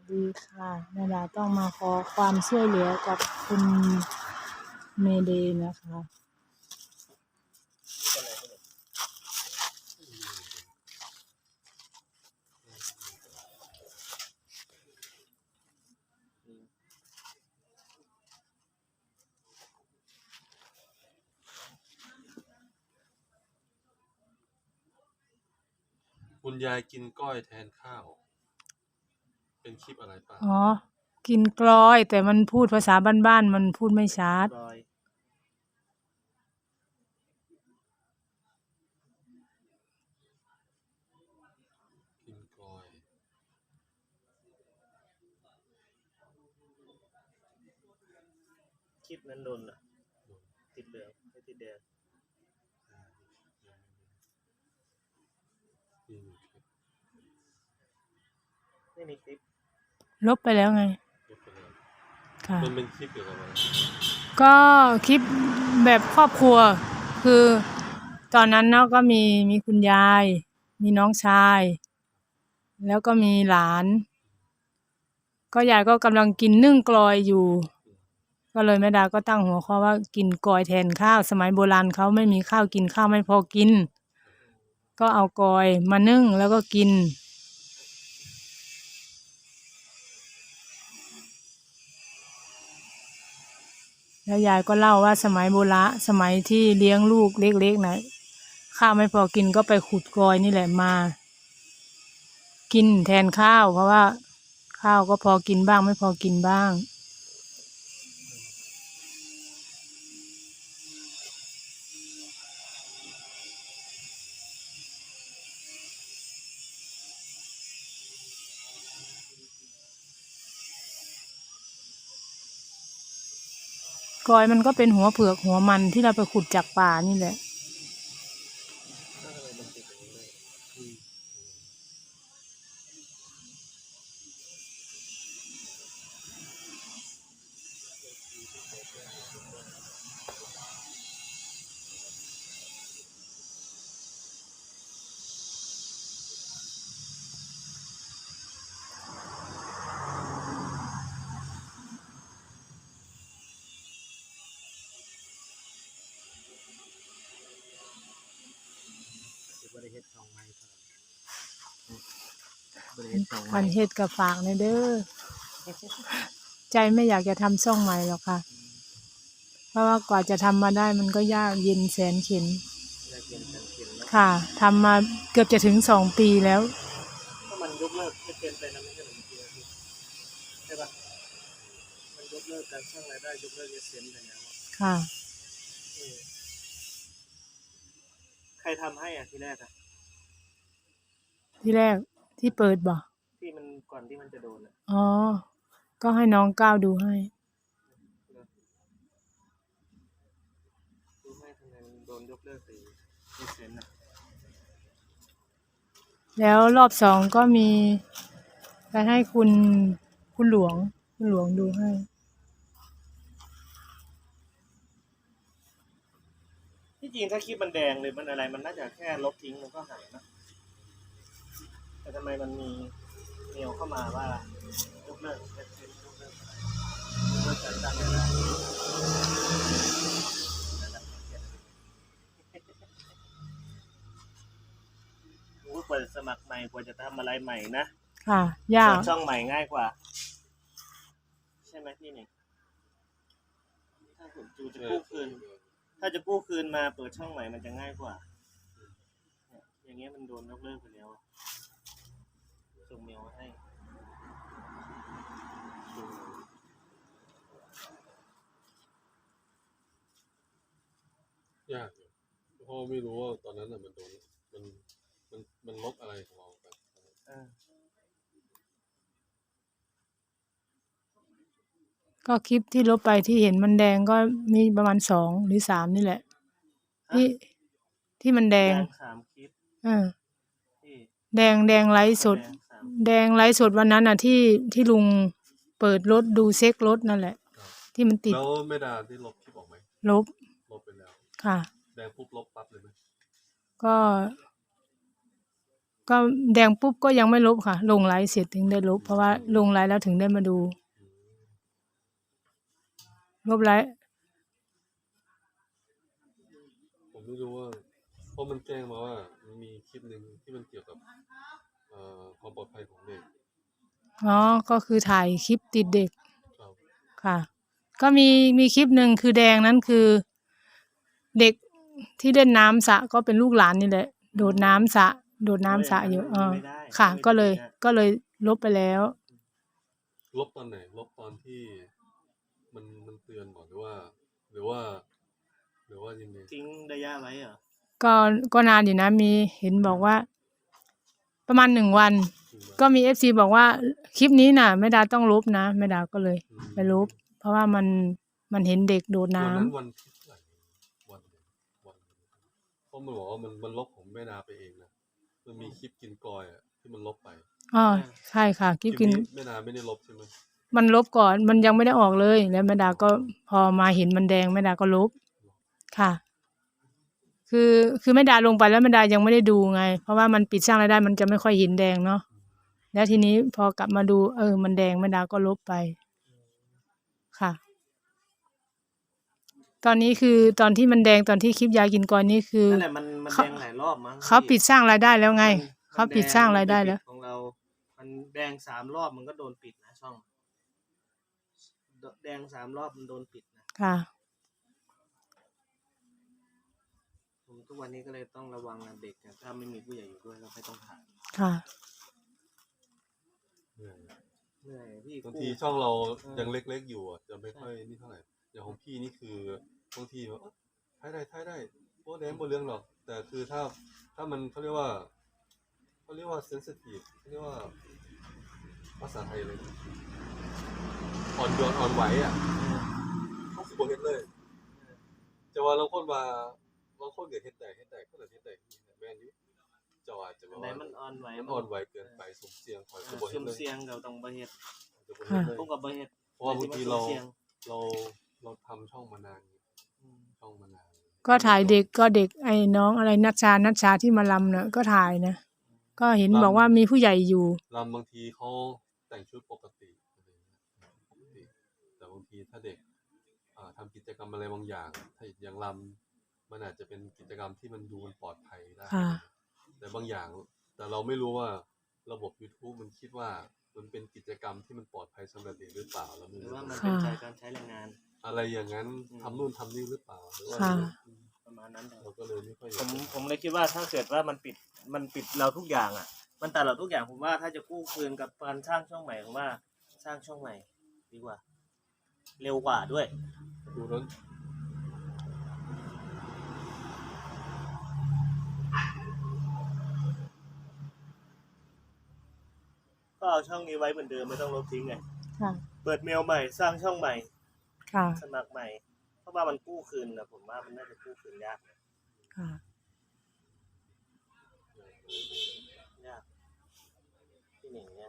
สดีค่ะแม่ดาต้องมาขอความช่วยเหลือกับคุณเมเดนะคะ คุณยายกินก้อยแทนข้าว เป็นคลิปอะไรป่ะอ๋อ กินกลอย แต่มันพูดภาษาบ้านๆมันพูดไม่ชัดรอยกินก้อยคลิปนั้นโดนอะ ติดเหลืองไม่ติดแดงอืมคลิปไม่มีคลิป ลบไปแล้วไงลบไปแล้วค่ะ มันเป็นคลิปเกี่ยวกับอะไรก็คลิปแบบครอบครัว คือตอนนั้นเนาะก็มีมีคุณยาย มีน้องชาย แล้วก็มีหลาน ก็ยายก็กำลังกินนึ่งกลอยอยู่ ก็เลยแม่ดาก็ตั้งหัวข้อว่ากินกลอยแทนข้าว สมัยโบราณเขาไม่มีข้าวกินข้าวไม่พอกิน ก็เอากลอยมานึ่งแล้วก็กิน แล้วยายก็เล่าว่าสมัยโบราณสมัยที่เลี้ยงลูกเล็กๆนะข้าวไม่พอกินก็ไปขุดกอยนี่แหละมา กินแทนข้าว เพราะว่าข้าวก็พอกินบ้างไม่พอกินบ้าง ลอยมันก็เป็นหัวเผือกหัวมันที่เราไปขุดจากป่านี่แหละ ครับบริเฮ็ดสองไม้คันเฮ็ดกับฝากในเด้อ ใจไม่อยากจะทำซ่องใหม่หรอกค่ะ เพราะว่ากว่าจะทำมาได้มันก็ยากเย็นแสนเข็นแลกเปลี่ยนกันเขียนแล้วค่ะทำมาเกือบจะถึงสองปีแล้ว ถ้ามันยกเลิกไม่เป็นไปนะไม่ใช่หนึ่งปีนะพี่ใช่ปะมันยกเลิกการสร้างรายได้ยกเลิกเอเซนไปแล้วอะค่ะ เออใครทำให้อะทีแรกอะที่แรก ที่เปิดบ่ที่มันก่อนที่มันจะโดนอะอ๋อ ก็ให้น้องก้าวดูให้ รู้ไหมทำไมมันโดนยกเลิกไปเอเซนอะแล้วรอบสองก็มีไปให้คุณคุณหลวง คุณหลวงดูให้ ที่จริงถ้าคลิปมันแดงหรือมันอะไรมันน่าจะแค่ลบทิ้งมันก็หายนะ แต่ทำไมมันมีเมลเข้ามาว่ายกเลิกเอเซนยกเลิกอะไรยกเลิกการจ้างรายได้โอ้ยกว่าจะสมัครใหม่กว่าจะทำอะไรใหม่นะค่ะยากเปิดช่องใหม่ง่ายกว่า ใช่ไหมพี่หนี่งถ้าผมจูจะกู้คืน ถ้าจะกู้คืนมาเปิดช่องใหม่มันจะง่ายกว่าเนี่ยอย่างเงี้ยมันโดนยกเลิกไปแล้วอะ ส่งเมลมาให้ยากอยู่เพราะไม่รู้ว่าตอนนั้นน่ะมันโดนมันมันมันลบอะไรของเราไปอ่าก็คลิปที่ลบไปที่เห็นมันแดงก็มีประมาณสองหรือสามนี่แหละ ที่ที่มันแดงแดงสามคลิปเออที่แดงแดงไลฟ์สด แดงสาม แดงไลฟ์สดวันนั้นอะที่ที่ลุงเปิดรถดูเซ็กรถนั่นแหละ ที่มันติดแล้วไม่ดาได้ลบคลิปออกไหมลบลบไปแล้ว ค่ะ แดงปุ๊บลบปั๊บเลยไหมก็ ก็แดงปุ๊บก็ยังไม่ลบค่ะ ลงไลฟ์เสร็จถึงได้ลบ เพราะว่าลงไลฟ์แล้วถึงได้มาดูอืมลบไลฟ์ผมไม่รู้ว่าเพราะมันแจ้งมาว่ามันมีคลิปหนึ่งที่มันเกี่ยวกับเอ่อ ความปลอดภัยของเด็กอ๋อ ก็คือถ่ายคลิปติดเด็กครับค่ะ ก็มีมีคลิปหนึ่งคือแดงนั้นคือ เด็กที่เล่นน้ำสระก็เป็นลูกหลานนี่แหละ โดดน้ำสระโดดน้ำสระอยู่เออไม่ได้ค่ะ ไม่ได้ก็เลยนะก็เลยลบไปแล้ว ลบตอนไหนลบตอนที่มันมันเตือนก่อนหรือว่า หรือว่า หรือว่ายังไง ทิ้งระยะไว้เหรอ ก็ก็นานอยู่นะมีเห็นบอกว่า ประมาณหนึ่งวันถึงว่าก็มีเอฟซีบอกว่าคลิปนี้น่ะแม่ดาต้องลบนะแม่ดาก็เลยอืมไปลบเพราะว่ามันมันเห็นเด็กโดดน้ำวันนั้นวันที่เท่าไหร่วันวันเพราะมันบอกว่ามันมันลบของแม่นาไปเองนะมันมีคลิปกินกลอยอะที่มันลบไปอ๋อใช่ค่ะคลิปกินแม่นาไม่ได้ลบใช่ไหมมันลบก่อนมันยังไม่ได้ออกเลย แล้วแม่ดาก็พอมาเห็นมันแดงแม่ดาก็ลบค่ะ คือคือแม่ดาลงไปแล้วแม่ดายังไม่ได้ดูไง เพราะว่ามันปิดสร้างรายได้มันจะไม่ค่อยเห็นแดงเนาะแล้วทีนี้พอกลับมาดู เออ มันแดงแม่ดาก็ลบไป ค่ะ ตอนนี้คือตอนที่มันแดงตอนที่คลิปยากินก่อนนี่คือนั่นแหละมันมันเขาแดงหลายรอบมั้งเขาปิดสร้างรายได้แล้วไงมันเขาปิดสร้างรายได้แล้วของเรา มันแดงสามรอบมันก็โดนปิดนะช่อง แดงสามรอบมันโดนปิดนะค่ะ ผม ทุกวันนี้ก็เลยต้องระวังนะเด็กนะถ้าไม่มีผู้ใหญ่อยู่ด้วยก็ไม่ต้องถ่ายค่ะ เหนื่อยเหนื่อยพี่บางกู้ทีช่องเราเออยังเล็กๆอยู่อะจะไม่ค่อยนี่เท่าไหร่อย่างของพี่นี่คือบางทีว่าเอ้ยถ่ายได้ถ่ายได้โอ้แดงบนเรื่องหรอก แต่คือถ้าถ้ามันเขาเรียกว่าเขาเรียกว่าเซนซิทีฟเขาเรียกว่าภาษาไทยเลยนะอ่อนโยนอ่อนไหวอะ เขาสิบเฮ็ดเลย จะว่าเราคนมา เราคนเกิดเฮ็ดแตกเฮ็ดแตกก็เลยเฮ็ดแตกแม่นอยู่จะว่าจะอัว่านไหนมันอ่อนไหวมันอ่อนไหวเกินไปสมเสียงคอยเอจะอบ่เฮ็ซุ่ดมเลยเสียงเราต้องบะเฮ็ดจะบ่เฮ็ดเลยพวกกับบะเฮ็ดเพราะว่าบางทีเราซุ่มเสียงเราเราทำช่องมานานอืมช่องมานาน ก็ถ่ายเด็กก็เด็กไอ้น้องอะไรนัชชานัชชาที่มาลำเนอะก็ถ่ายนะ ก็เห็นบอกว่ามีผู้ใหญ่อยู่ลำบางทีเขาแต่งชุดปกติอะไรเงี้ยปกติ แต่บางทีถ้าเด็กอ่าทำกิจกรรมอะไรบางอย่าง ถ้าอย่างลำ มันอาจจะเป็นกิจกรรมที่มันดูมันปลอดภัยได้ ค่ะ แต่บางอย่าง แต่เราไม่รู้ว่าระบบ YouTube มันคิดว่ามันเป็นกิจกรรมที่มันปลอดภัยสำหรับเด็กหรือเปล่าเราไม่หรือรู้ว่ามันเป็นใจการใช้แรงงาน อะไรอย่างนั้นอืม ทำนู่นทำนี่หรือเปล่าหรือว่าค่ะ ประมาณนั้นเราก็เลยไม่ค่อยผมผมเลยคิดว่าถ้าเกิดว่ามันปิดมันปิดเราทุกอย่างอะ มันตัดเราทุกอย่างผมว่าถ้าจะกู้คืนกับการสร้างช่องใหม่ผมว่าสร้างช่องใหม่ ดีกว่า เร็วกว่าด้วย ดูนั้น ก็เอาช่องนี้ไว้เหมือนเดิมไม่ต้องลบทิ้งไงค่ะ เปิดเมลใหม่สร้างช่องใหม่ค่ะ สมัครใหม่ เพราะว่ามันกู้คืนนะผมว่ามันน่าจะกู้คืนยากค่ะ ยากที่หนึ่งเนี่ย